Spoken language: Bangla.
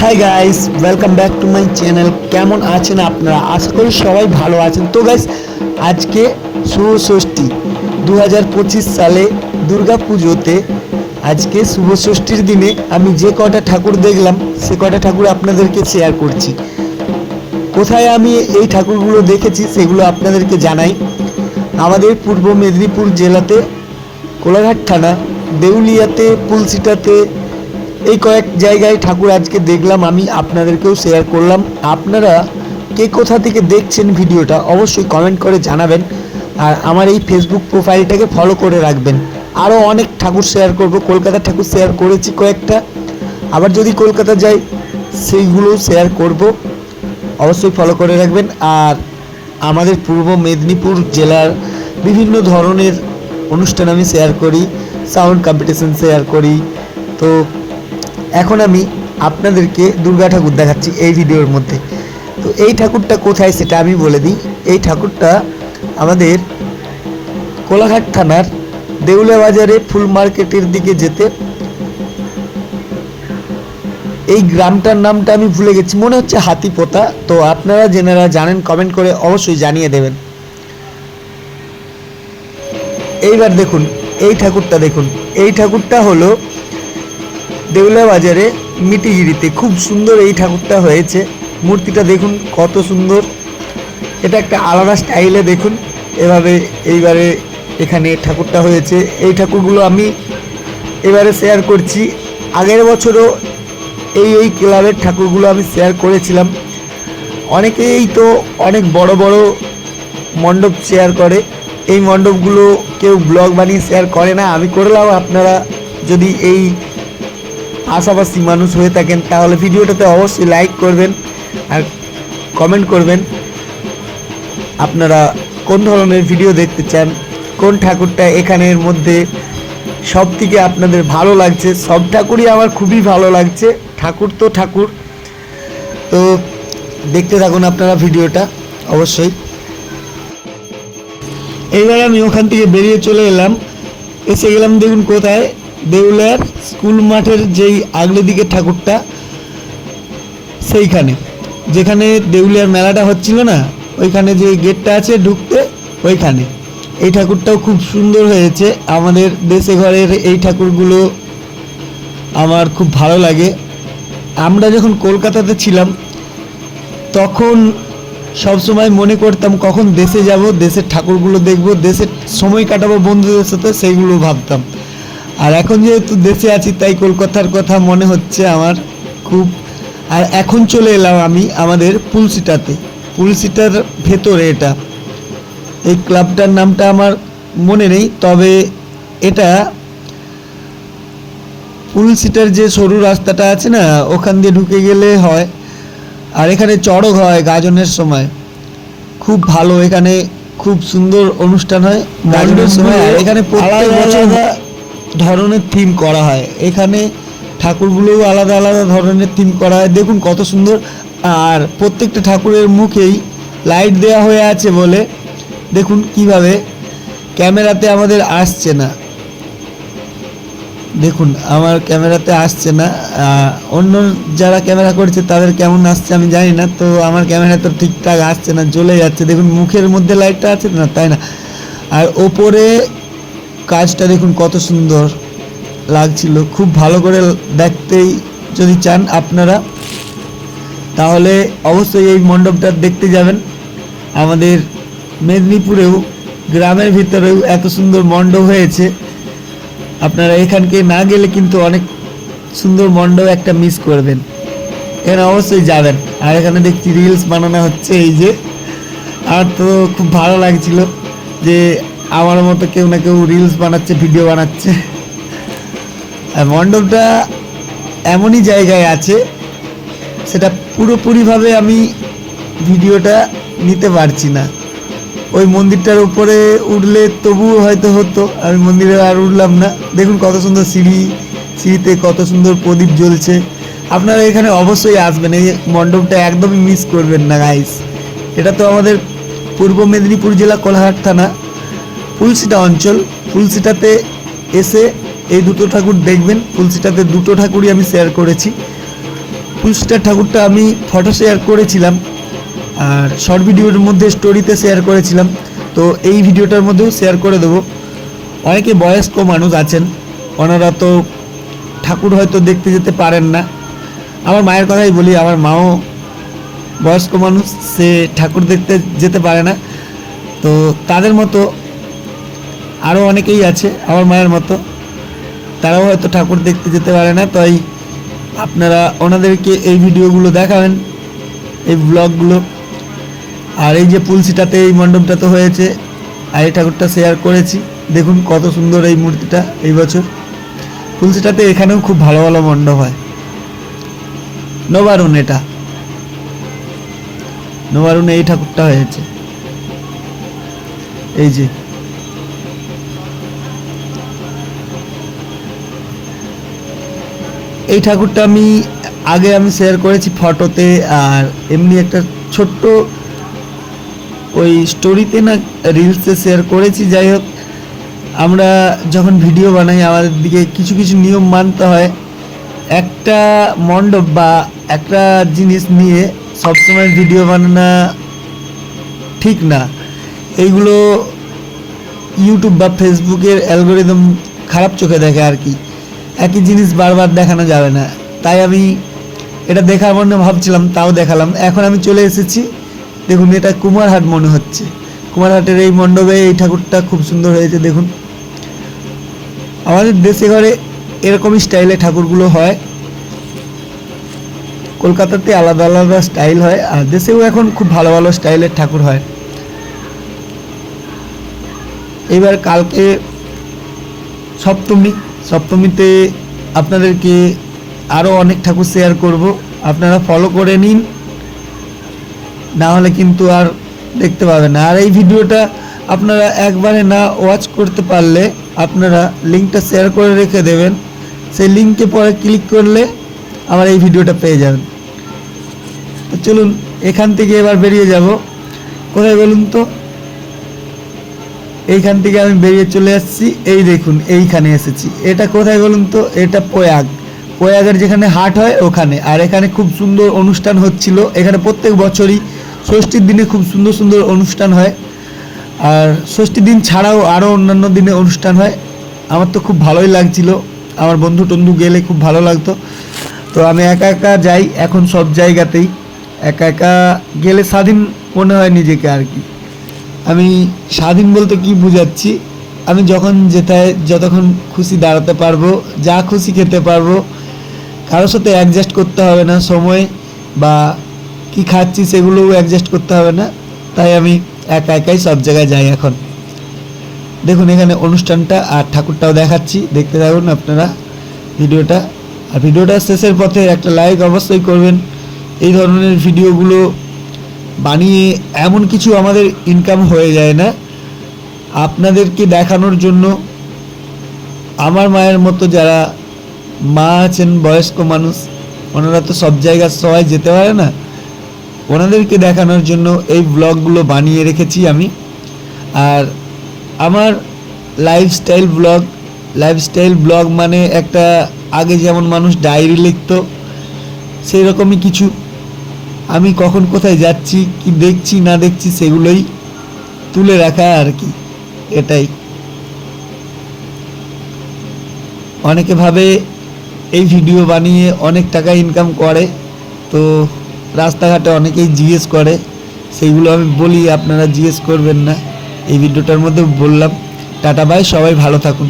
Hi guys welcome back to my channel কেমন আছেন আপনারা? আশা করি সবাই ভালো আছেন। তো গাইস আজকে শুভ ষষ্ঠী। দু হাজার পঁচিশ সালে দুর্গা পুজোতে আজকে শুভ ষষ্ঠীর দিনে আমি যে কটা ঠাকুর দেখলাম, সে কটা ঠাকুর আপনাদেরকে শেয়ার করছি। কোথায় আমি এই ঠাকুরগুলো দেখেছি, সেগুলো আপনাদেরকে জানাই। আমাদের পূর্ব মেদিনীপুর জেলাতে কোলাঘাট থানা, দেউলিয়াতে, পুলসিটাতে এই কয়েক জায়গায় ঠাকুর আজকে দেখলাম, আমি আপনাদেরকেও শেয়ার করলাম। আপনারা কে কোথা থেকে দেখছেন ভিডিওটা অবশ্যই কমেন্ট করে জানাবেন আর আমার এই ফেসবুক প্রোফাইলটাকে ফলো করে রাখবেন। আরও অনেক ঠাকুর শেয়ার করব কলকাতার ঠাকুর শেয়ার করেছি কয়েকটা। আবার যদি কলকাতা যাই সেইগুলো শেয়ার করব। অবশ্যই ফলো করে রাখবেন। আর আমাদের পূর্ব মেদিনীপুর জেলার বিভিন্ন ধরনের অনুষ্ঠান আমি শেয়ার করি সাউন্ড কম্পিটিশন শেয়ার করি। তো এখন আমি আপনাদেরকে দুর্গা ঠাকুর দেখাচ্ছি এই ভিডিওর মধ্যে। তো এই ঠাকুরটা কোথায় সেটা আমি বলে দিই। এই ঠাকুরটা আমাদের কোলাঘাট থানার দেউলা বাজারে ফুল মার্কেটের দিকে যেতে। এই গ্রামটার নামটা আমি ভুলে গেছি, মনে হচ্ছে হাতিপোতা। তো আপনারা যেনারা জানেন কমেন্ট করে অবশ্যই জানিয়ে দেবেন। এইবার দেখুন, এই ঠাকুরটা দেখুন। এই ঠাকুরটা হলো দেউলা বাজারে মিটিগিরিতে খুব সুন্দর এই ঠাকুরটা হয়েছে। মূর্তিটা দেখুন, কত সুন্দর। এটা একটা আলাদা স্টাইলে দেখুন, এভাবে এইবারে এখানে ঠাকুরটা হয়েছে। এই ঠাকুরগুলো আমি এবারে শেয়ার করছি। আগের বছরও এই এই ক্লাবের ঠাকুরগুলো আমি শেয়ার করেছিলাম। অনেকেই তো অনেক বড় বড় মণ্ডপ শেয়ার করে। এই মণ্ডপগুলো কেউ ব্লগ বানিয়ে শেয়ার করে না। আমি করলাম আপনারা যদি এই আশাবাসী মানুষ হয়ে থাকেন, তাহলে ভিডিওটাতে অবশ্যই লাইক করবেন আর কমেন্ট করবেন। আপনারা কোন ধরনের ভিডিও দেখতে চান, কোন ঠাকুরটা এখানের মধ্যে সব থেকে আপনাদের ভালো লাগছে, সব ঠাকুরই আমার খুবই ভালো লাগছে, ঠাকুর তো ঠাকুর। তো দেখতে থাকুন আপনারা ভিডিওটা, অবশ্যই। এইবার আমি ওখান থেকে বেরিয়ে চলে এলাম, এসে গেলাম দেখুন কোথায়। দেউলিয়ার স্কুল মাঠের যেই আগলে দিকে ঠাকুরটা, সেইখানে। যেখানে দেউলিয়ার মেলাটা হচ্ছিল না, ওইখানে যে গেটটা আছে ঢুকতে, ওইখানে। এই ঠাকুরটাও খুব সুন্দর হয়েছে। আমাদের দেশে ঘরের এই ঠাকুরগুলো আমার খুব ভালো লাগে। আমরা যখন কলকাতাতে ছিলাম, তখন সব সময় মনে করতাম কখন দেশে যাব, দেশের ঠাকুরগুলো দেখব, দেশের সময় কাটাবো বন্ধুদের সাথে, সেইগুলো ভাবতাম। আর এখন যেহেতু দেশে আছি তাই কলকাতার কথা মনে হচ্ছে আমার খুব। আর এখন চলে এলাম আমি আমাদের পুলসিটাতে। পুলসিটার ভেতরে এটা। এই ক্লাবটার নামটা আমার মনে নেই তবে এটা পুলসিটার যে সরু রাস্তাটা আছে না ওখান দিয়ে ঢুকে গেলে হয়। আর এখানে চড়ক হয় গাজনের সময়। খুব ভালো এখানে খুব সুন্দর অনুষ্ঠান হয় গাজনের সময়। এখানে প্রত্যেক বছর ধরনের থিম করা হয়। এখানে ঠাকুরগুলোও আলাদা আলাদা ধরনের থিম করা হয়। দেখুন কত সুন্দর। আর প্রত্যেকটা ঠাকুরের মুখেই লাইট দেওয়া হয়ে আছে বলে। দেখুন কীভাবে ক্যামেরাতে আমাদের আসছে না। দেখুন, আমার ক্যামেরাতে আসছে না। অন্য যারা ক্যামেরা করছে তাদের কেমন আসছে আমি জানি না। তো আমার ক্যামেরা তো ঠিকঠাক আসছে না, জ্বলে যাচ্ছে। দেখুন, মুখের মধ্যে লাইটটা আছে না, তাই না? আর ওপরে কাজটা দেখুন কত সুন্দর লাগছিল। খুব ভালো করে দেখতেই যদি চান আপনারা, তাহলে অবশ্যই এই মণ্ডপটা দেখতে যাবেন। আমাদের মেদিনীপুরেও, গ্রামের ভিতরেও এত সুন্দর মণ্ডপ হয়েছে। আপনারা এখানকে না গেলে কিন্তু অনেক সুন্দর মণ্ডপ একটা মিস করবেন। এখানে অবশ্যই যাবেন। আর এখানে দেখছি রিলস বানানো হচ্ছে এই যে। আর তো খুব ভালো লাগছিল যে আমার মতো কেউ না কেউ রিলস বানাচ্ছে ভিডিও বানাচ্ছে। মণ্ডপটা এমনই জায়গায় আছে, সেটা পুরোপুরিভাবে আমি ভিডিওটা নিতে পারছি না। ওই মন্দিরটার উপরে উঠলে তবুও হয়তো হতো, আমি মন্দিরে আর উঠলাম না। দেখুন কত সুন্দর সিঁড়ি, সিঁড়িতে কত সুন্দর প্রদীপ জ্বলছে। আপনারা এখানে অবশ্যই আসবেন, এই মণ্ডপটা একদমই মিস করবেন না গাইস এটা তো আমাদের পূর্ব মেদিনীপুর জেলা কোলাহাট থানা। ফুলসিটা অঞ্চল, ফুলসিটাতে এসে এই দুটো ঠাকুর দেখবেন। ফুলসিটাতে দুটো ঠাকুরই আমি শেয়ার করেছি। পুরস্কার ঠাকুরটা আমি ফটো শেয়ার করেছিলাম। আর শর্ট ভিডিওর মধ্যে স্টোরিতে শেয়ার করেছিলাম। তো এই ভিডিওটার মধ্যেও শেয়ার করে দেবো। অনেকে বয়স্ক মানুষ আছেন, ওনারা তো ঠাকুর হয়তো দেখতে যেতে পারেন না। আমার মায়ের কথাই বলি, আমার মাও বয়স্ক মানুষ, সে ঠাকুর দেখতে যেতে পারে না। তো তাদের মতো আরও অনেকেই আছে, আমার মায়ের মতো। তারাও হয়তো ঠাকুর দেখতে যেতে পারে না, তাই আপনারা ওনাদেরকে এই ভিডিওগুলো দেখাবেন, এই ব্লগগুলো আর এই যে পুলসিটাতে, এই মণ্ডপটা তো হয়েছে, আর এই ঠাকুরটা শেয়ার করেছি। দেখুন কত সুন্দর এই মূর্তিটা এই বছর। তুলসীটাতে এখানেও খুব ভালো ভালো মণ্ডপ হয়। নবারুণ এটা। নবারুণে এই ঠাকুরটা হয়েছে। এই যে এই ঠাকুরটা আমি আগে আমি শেয়ার করেছি ফটোতে আর এমনি একটা ছোট্ট ওই স্টোরিতে না রিলসে শেয়ার করেছি। যাই হোক, আমরা যখন ভিডিও বানাই, আমাদের দিকে কিছু কিছু নিয়ম মানতে হয়। একটা মণ্ডপ বা একটা জিনিস নিয়ে সবসময় ভিডিও বানানো ঠিক না। এইগুলো ইউটিউব বা ফেসবুকের অ্যালগোরিদম খারাপ চোখে দেখে আর কি। একই জিনিস বারবার দেখানো যাবে না। তাই আমি এটা দেখার মনে ভাবছিলাম, তাও দেখালাম। এখন আমি চলে এসেছি। দেখুন, এটা কুমারহাট মনে হচ্ছে। কুমারহাটের এই মণ্ডপে এই ঠাকুরটা খুব সুন্দর হয়েছে, দেখুন। আমাদের দেশে ঘরে এরকমই স্টাইলে ঠাকুরগুলো হয়। কলকাতাতে আলাদা আলাদা স্টাইল হয়, আর দেশেও এখন খুব ভালো ভালো স্টাইলের ঠাকুর হয়। এবার কালকে সপ্তমী সপ্তমীতে আপনাদেরকে আরও অনেক ঠাকুর শেয়ার করব। আপনারা ফলো করে নিন। না হলে কিন্তু আর দেখতে পাবেন আর এই ভিডিওটা আপনারা একবারে না ওয়াচ করতে পারলে আপনারা লিঙ্কটা শেয়ার করে রেখে দেবেন। সেই লিঙ্কে পরে ক্লিক করলে আমার এই ভিডিওটা পেয়ে যাবেন। চলুন, এখান থেকে এবার বেরিয়ে যাব। কোথায় বলুন তো? এইখান থেকে আমি বেরিয়ে চলে আসছি। এই দেখুন, এইখানে এসেছি। এটা কোথায় বলুন তো? এটা প্রয়াগ। প্রয়াগের যেখানে হাট হয়, ওখানে। আর এখানে খুব সুন্দর অনুষ্ঠান হচ্ছিল। এখানে প্রত্যেক বছরই ষষ্ঠীর দিনে খুব সুন্দর সুন্দর অনুষ্ঠান হয়। আর ষষ্ঠীর দিন ছাড়াও আরও অন্যান্য দিনে অনুষ্ঠান হয়। আমার তো খুব ভালোই লাগছিল। আমার বন্ধু টন্ধু গেলে খুব ভালো লাগতো। তো আমি একা একা যাই এখন সব জায়গাতেই। একা একা গেলে স্বাধীন মনে হয় নিজেকে আর কি। আমি স্বাধীন বলতে কি বুঝাচ্ছি? আমি যখন যেথায় যতক্ষণ খুশি দাঁড়াতে পারব, যা খুশি খেতে পারব, কারোর সাথে অ্যাডজাস্ট করতে হবে না, সময় বা কি খাচ্ছি সেগুলোও অ্যাডজাস্ট করতে হবে না, তাই আমি একা একাই সব জায়গায় যাই এখন। দেখুন, এখানে অনুষ্ঠানটা আর ঠাকুরটাও দেখাচ্ছি, দেখতে থাকুন আপনারা ভিডিওটা। আর ভিডিওটা শেষের পথে একটা লাইক অবশ্যই করবেন। এই ধরনের ভিডিওগুলো বানিয়ে এমন কিছু আমাদের ইনকাম হয়ে যায় না। আপনাদেরকে দেখানোর জন্য আমার মায়ের মতো যারা মা আছেন, বয়স্ক মানুষ, ওনারা তো সব জায়গায় সবাই যেতে পারে না। ওনাদেরকে দেখানোর জন্য এই ব্লগগুলো বানিয়ে রেখেছি আমি। আর আমার লাইফস্টাইল ব্লগ লাইফস্টাইল ব্লগ মানে একটা আগে যেমন মানুষ ডায়েরি লিখতো সেই রকমই কিছু। আমি কখন কোথায় যাচ্ছি, কি দেখছি, না দেখছি সেগুলোই তুলে রাখা আর কি, এটাই। অনেকে ভাবে এই ভিডিও বানিয়ে অনেক টাকা ইনকাম করে, তো রাস্তাঘাটে অনেকেই জিজ্ঞেস করে, সেইগুলো আমি বলি, আপনারা জিজ্ঞেস করবেন না। এই ভিডিওটার মধ্যে বললাম। টাটা বাই সবাই ভালো থাকুন।